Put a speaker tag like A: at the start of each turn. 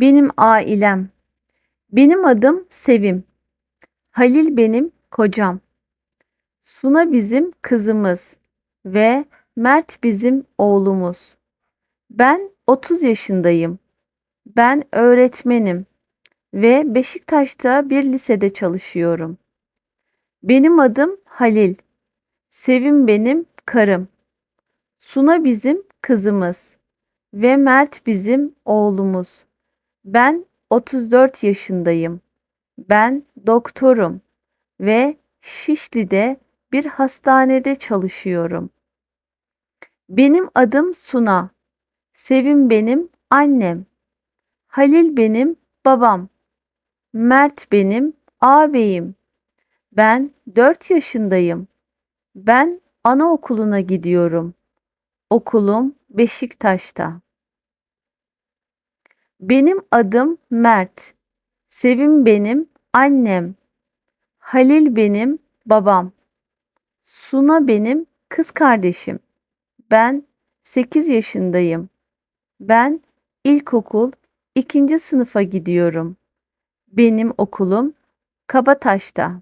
A: Benim ailem. Benim adım Sevim. Halil benim kocam. Suna bizim kızımız ve Mert bizim oğlumuz. Ben 30 yaşındayım. Ben öğretmenim ve Beşiktaş'ta bir lisede çalışıyorum. Benim adım Halil. Sevim benim karım. Suna bizim kızımız ve Mert bizim oğlumuz. Ben 34 yaşındayım. Ben doktorum ve Şişli'de bir hastanede çalışıyorum. Benim adım Suna. Sevim benim annem. Halil benim babam. Mert benim ağabeyim. Ben 4 yaşındayım. Ben anaokuluna gidiyorum. Okulum Beşiktaş'ta. Benim adım Mert. Sevim benim annem. Halil benim babam. Suna benim kız kardeşim. Ben 8 yaşındayım. Ben ilkokul ikinci sınıfa gidiyorum. Benim okulum Kabataş'ta.